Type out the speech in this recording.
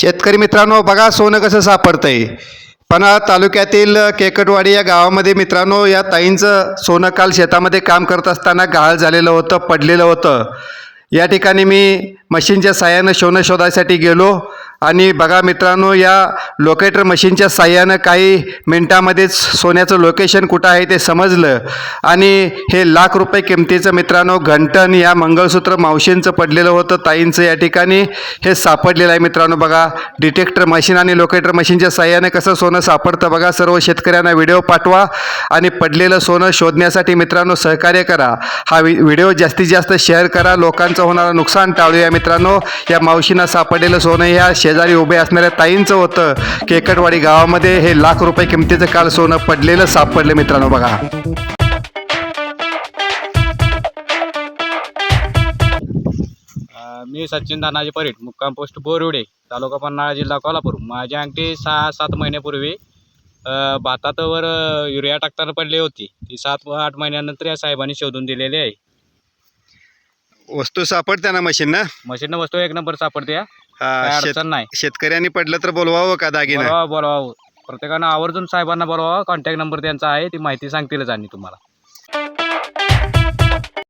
शेतकरी मित्रांनो बघा सोनं कसं सापडतंय. पन्हाळा तालुक्यातील केकटवाडी या गावामध्ये मित्रांनो या ताईंचं सोनं काल शेतामध्ये काम करत असताना गहाळ झालेलं होतं पडलेलं होतं. या ठिकाणी मी मशीनच्या साह्यानं सोनं शोधायसाठी गेलो. आणि बघा मित्रांनो या लोकेटर मशीनच्या साह्यानं काही मिनटामध्येच सोन्याचं लोकेशन कुठं आहे ते समजलं. आणि हे लाख रुपये किमतीचं मित्रांनो घंटन या मंगळसूत्र मावशींचं पडलेलं होतं ताईंचं या ठिकाणी. हे सापडलेलं आहे मित्रांनो बघा. डिटेक्टर मशीन आणि लोकेटर मशीनच्या साह्यानं कसं सोनं सापडतं बघा. सर्व शेतकऱ्यांना व्हिडिओ पाठवा आणि पडलेलं सोनं शोधण्यासाठी मित्रांनो सहकार्य करा. हा वि व्हिडिओ जास्तीत जास्त शेअर करा. लोकांचं होणारं नुकसान टाळूया मित्रांनो. या मावशींना सापडलेलं सोनं ह्या शेजारी उभे असणाऱ्या ताईंचं होतं. केकटवाडी गावामध्ये हे लाख रुपये किमतीचं काल सोनं पडलेलं सापडलं मित्रांनो बघा. मी सचिन दानाजी परीट मुक्काम पोस्ट बोरवडे तालुका पन्हाळा जिल्हा कोल्हापूर. माझ्या अंगठी सहा सात महिन्यापूर्वी भातातवर भातावर युरिया टाकताना पडली होती. ती सात व आठ महिन्यानंतर या साहेबांनी शोधून दिलेली आहे. वस्तू सापडते ना मशीन ना मशीन वस्तू एक नंबर सापडते. काय हा, शेत अडचण नाही. शेतकऱ्यांनी पडलं तर बोलवावं का दागिनं? बोलवा बोलवा प्रत्येकानं आवर्जून साहेबांना बोलवा कॉन्टॅक्ट नंबर त्यांचा आहे ती माहिती सांगतीलच आणि तुम्हाला.